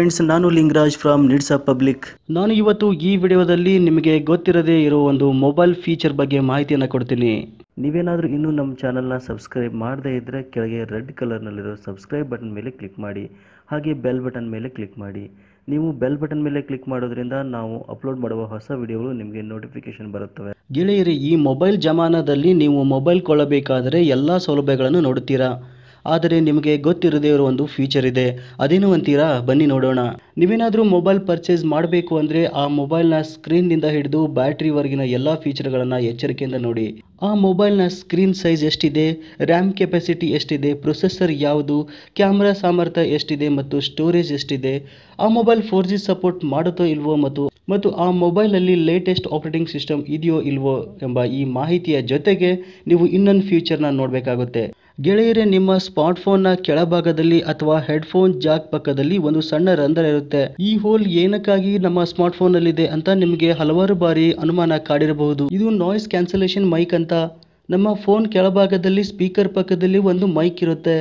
Friends ನಾನು Lingaraj from ನಿಡ್ಸ್ public ನಾನು ಇವತ್ತು ಈ ವಿಡಿಯೋದಲ್ಲಿ ನಿಮಗೆ ಗೊತ್ತಿರದೇ ಇರೋ ಒಂದು ಮೊಬೈಲ್ ಫೀಚರ್ ಬಗ್ಗೆ ಮಾಹಿತಿಯನ್ನು ಕೊಡ್ತೀನಿ. ನೀವೇನಾದರೂ ಇನ್ನೂ ನಮ್ಮ ಚಾನಲ್ನ ಸಬ್ಸ್ಕ್ರೈಬ್ ಮಾಡದೇ ಇದ್ದರೆ ಕೆಳಗೆ ರೆಡ್ ಕಲರ್ನಲ್ಲಿರೋ ಸಬ್ಸ್ಕ್ರೈಬ್ ಬಟನ್ ಮೇಲೆ ಕ್ಲಿಕ್ ಮಾಡಿ ಹಾಗೆ ಬೆಲ್ ಬಟನ್ ಮೇಲೆ ಕ್ಲಿಕ್ ಮಾಡಿ. ನೀವು ಬೆಲ್ ಬಟನ್ ಮೇಲೆ ಕ್ಲಿಕ್ ಮಾಡೋದ್ರಿಂದ ನಾವು ಅಪ್ಲೋಡ್ ಮಾಡುವ ಹೊಸ ವಿಡಿಯೋಗಳು ನಿಮಗೆ ನೋಟಿಫಿಕೇಶನ್ ಬರುತ್ತವೆ. ಗೆಳೆಯರಿ ಈ ಮೊಬೈಲ್ ಜಮಾನದಲ್ಲಿ ನೀವು ಮೊಬೈಲ್ ಕೊಳ್ಳಬೇಕಾದರೆ ಎಲ್ಲ ಸೌಲಭ್ಯಗಳನ್ನು ನೋಡುತ್ತೀರಾ? ಆದರೆ ನಿಮಗೆ ಗೊತ್ತಿರದೇ ಇರೋ ಒಂದು ಫೀಚರ್ ಇದೆ. ಅದೇನು ಅಂತೀರಾ ಬನ್ನಿ ನೋಡೋಣ. ನೀವೇನಾದರೂ ಮೊಬೈಲ್ ಪರ್ಚೇಸ್ ಮಾಡಬೇಕು ಅಂದರೆ ಆ ಮೊಬೈಲ್ನ ಸ್ಕ್ರೀನ್ನಿಂದ ಹಿಡಿದು ಬ್ಯಾಟ್ರಿವರೆಗಿನ ಎಲ್ಲ ಫೀಚರ್ಗಳನ್ನು ಎಚ್ಚರಿಕೆಯಿಂದ ನೋಡಿ. ಆ ಮೊಬೈಲ್ನ ಸ್ಕ್ರೀನ್ ಸೈಜ್ ಎಷ್ಟಿದೆ? ರ್ಯಾಮ್ ಕೆಪಾಸಿಟಿ ಎಷ್ಟಿದೆ? ಪ್ರೊಸೆಸರ್ ಯಾವುದು? ಕ್ಯಾಮ್ರಾ ಸಾಮರ್ಥ್ಯ ಎಷ್ಟಿದೆ? ಮತ್ತು ಸ್ಟೋರೇಜ್ ಎಷ್ಟಿದೆ? ಆ ಮೊಬೈಲ್ ಫೋರ್ ಜಿ ಸಪೋರ್ಟ್ ಮಾಡುತ್ತೋ ಇಲ್ವೋ? ಮತ್ತು ಮತ್ತು ಆ ಮೊಬೈಲಲ್ಲಿ ಲೇಟೆಸ್ಟ್ ಆಪರೇಟಿಂಗ್ ಸಿಸ್ಟಮ್ ಇದೆಯೋ ಇಲ್ವೋ? ಎಂಬ ಈ ಮಾಹಿತಿಯ ಜೊತೆಗೆ ನೀವು ಇನ್ನೊಂದು ಫ್ಯೂಚರ್ನ ನೋಡಬೇಕಾಗುತ್ತೆ. ಗೆಳೆಯರೇ, ನಿಮ್ಮ ಸ್ಮಾರ್ಟ್ಫೋನ್ನ ಕೆಳಭಾಗದಲ್ಲಿ ಅಥವಾ ಹೆಡ್ಫೋನ್ ಜಾಕ್ ಪಕ್ಕದಲ್ಲಿ ಒಂದು ಸಣ್ಣ ರಂಧ್ರ ಇರುತ್ತೆ. ಈ ಹೋಲ್ ಏನಕ್ಕಾಗಿ ನಮ್ಮ ಸ್ಮಾರ್ಟ್ಫೋನ್ ಅಲ್ಲಿದೆ ಅಂತ ನಿಮಗೆ ಹಲವಾರು ಬಾರಿ ಅನುಮಾನ ಕಾಡಿರಬಹುದು. ಇದು ನಾಯ್ಸ್ ಕ್ಯಾನ್ಸಲೇಷನ್ ಮೈಕ್ ಅಂತ. ನಮ್ಮ ಫೋನ್ ಕೆಳಭಾಗದಲ್ಲಿ ಸ್ಪೀಕರ್ ಪಕ್ಕದಲ್ಲಿ ಒಂದು ಮೈಕ್ ಇರುತ್ತೆ.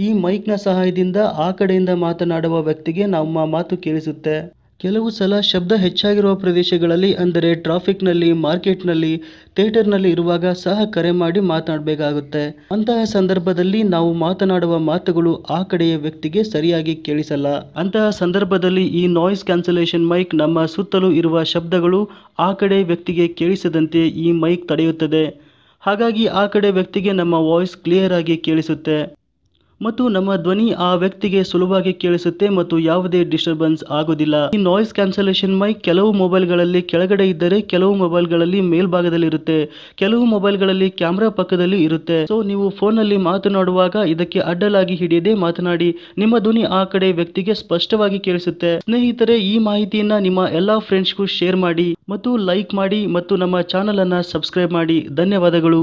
ಈ ಮೈಕ್ನ ಸಹಾಯದಿಂದ ಆ ಕಡೆಯಿಂದ ಮಾತನಾಡುವ ವ್ಯಕ್ತಿಗೆ ನಮ್ಮ ಮಾತು ಕೇಳಿಸುತ್ತೆ. ಕೆಲವು ಸಲ ಶಬ್ದ ಹೆಚ್ಚಾಗಿರುವ ಪ್ರದೇಶಗಳಲ್ಲಿ, ಅಂದರೆ ಟ್ರಾಫಿಕ್ನಲ್ಲಿ, ಮಾರ್ಕೆಟ್ನಲ್ಲಿ, ಥಿಯೇಟರ್ನಲ್ಲಿ ಇರುವಾಗ ಸಹ ಕರೆ ಮಾಡಿ ಮಾತನಾಡಬೇಕಾಗುತ್ತೆ. ಅಂತಹ ಸಂದರ್ಭದಲ್ಲಿ ನಾವು ಮಾತನಾಡುವ ಮಾತುಗಳು ಆ ಕಡೆಯ ವ್ಯಕ್ತಿಗೆ ಸರಿಯಾಗಿ ಕೇಳಿಸಲ್ಲ. ಅಂತಹ ಸಂದರ್ಭದಲ್ಲಿ ಈ ನಾಯ್ಸ್ ಕ್ಯಾನ್ಸಲೇಷನ್ ಮೈಕ್ ನಮ್ಮ ಸುತ್ತಲೂ ಇರುವ ಶಬ್ದಗಳು ಆ ಕಡೆ ವ್ಯಕ್ತಿಗೆ ಕೇಳಿಸದಂತೆ ಈ ಮೈಕ್ ತಡೆಯುತ್ತದೆ. ಹಾಗಾಗಿ ಆ ಕಡೆ ವ್ಯಕ್ತಿಗೆ ನಮ್ಮ ವಾಯ್ಸ್ ಕ್ಲಿಯರ್ ಆಗಿ ಕೇಳಿಸುತ್ತೆ. ಮತ್ತು ನಮ್ಮ ಧ್ವನಿ ಆ ವ್ಯಕ್ತಿಗೆ ಸುಲಭವಾಗಿ ಕೇಳಿಸುತ್ತೆ ಮತ್ತು ಯಾವುದೇ ಡಿಸ್ಟರ್ಬೆನ್ಸ್ ಆಗೋದಿಲ್ಲ. ಈ ನಾಯ್ಸ್ ಕ್ಯಾನ್ಸಲೇಷನ್ ಮೈಕ್ ಕೆಲವು ಮೊಬೈಲ್ಗಳಲ್ಲಿ ಕೆಳಗಡೆ ಇದ್ದರೆ ಕೆಲವು ಮೊಬೈಲ್ಗಳಲ್ಲಿ ಮೇಲ್ಭಾಗದಲ್ಲಿ ಇರುತ್ತೆ ಕೆಲವು ಮೊಬೈಲ್ಗಳಲ್ಲಿ ಕ್ಯಾಮ್ರಾ ಪಕ್ಕದಲ್ಲಿ ಇರುತ್ತೆ. ಸೊ ನೀವು ಫೋನಲ್ಲಿ ಮಾತನಾಡುವಾಗ ಇದಕ್ಕೆ ಅಡ್ಡಲಾಗಿ ಹಿಡಿಯದೆ ಮಾತನಾಡಿ. ನಿಮ್ಮ ಧ್ವನಿ ಆ ಕಡೆ ವ್ಯಕ್ತಿಗೆ ಸ್ಪಷ್ಟವಾಗಿ ಕೇಳಿಸುತ್ತೆ. ಸ್ನೇಹಿತರೆ, ಈ ಮಾಹಿತಿಯನ್ನ ನಿಮ್ಮ ಎಲ್ಲಾ ಫ್ರೆಂಡ್ಸ್ಗೂ ಶೇರ್ ಮಾಡಿ ಮತ್ತು ಲೈಕ್ ಮಾಡಿ ಮತ್ತು ನಮ್ಮ ಚಾನಲ್ ಅನ್ನ ಸಬ್ಸ್ಕ್ರೈಬ್ ಮಾಡಿ. ಧನ್ಯವಾದಗಳು.